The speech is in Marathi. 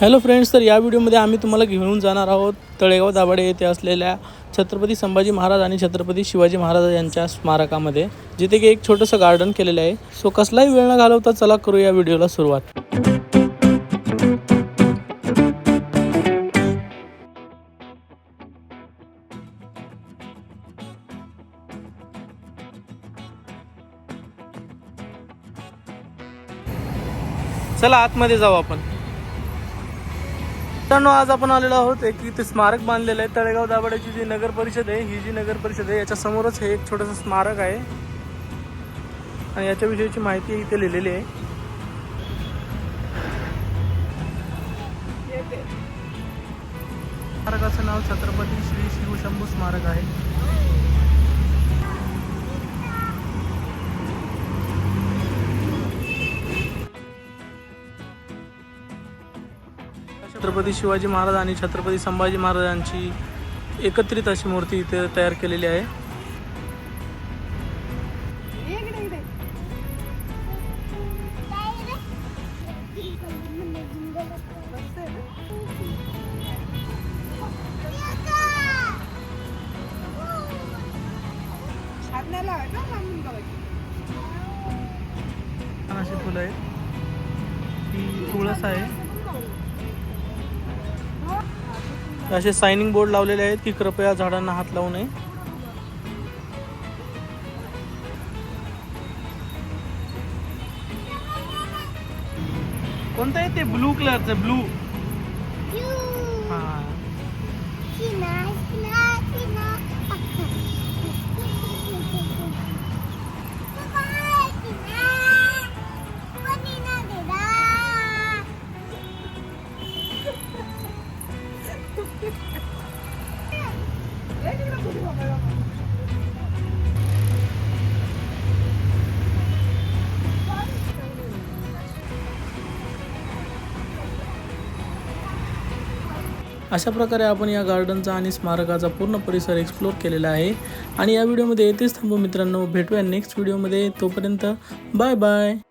हॅलो फ्रेंड्स तर या व्हिडिओमध्ये आम्ही तुम्हाला घेऊन जाणार आहोत तळेगाव दाभाडे येथे असलेल्या छत्रपती संभाजी महाराज आणि छत्रपती शिवाजी महाराज यांच्या स्मारकामध्ये जिथे की एक छोटंसं गार्डन केलेलं आहे. सो कसलाही वेळ न घालवता चला करू या व्हिडिओला सुरुवात. चला आतमध्ये जाऊ आपण. मित्रांनो आज आपण आलेलो आहोत एक इथे स्मारक बांधलेलं आहे तळेगाव दाभाड्याची जी नगर परिषद आहे ही जी नगर परिषद आहे याच्या समोरच हे एक छोटंसं स्मारक आहे. आणि याच्याविषयीची माहिती इथे लिहिलेली आहे. स्मारकाचं नाव छत्रपती श्री शिवशंभू स्मारक आहे. छत्रपती शिवाजी महाराज आणि छत्रपती संभाजी महाराजांची एकत्रित अशी मूर्ती इथे तयार केलेली आहे. अशी फुलं आहेत. ती तुळस आहे. असे सायनिंग बोर्ड लावलेले आहेत की कृपया झाडांना हात लावू नये. कोणतं आहे ते? ब्लू कलरचं ब्लू अशा प्रकारे आपण या गार्डनचा आणि स्मारकाचा पूर्ण परिसर एक्सप्लोर केलेला आहे. आणि या व्हिडिओमध्ये येथेच थांबू मित्रांनो. भेटूया नेक्स्ट व्हिडिओमध्ये तोपर्यंत बाय बाय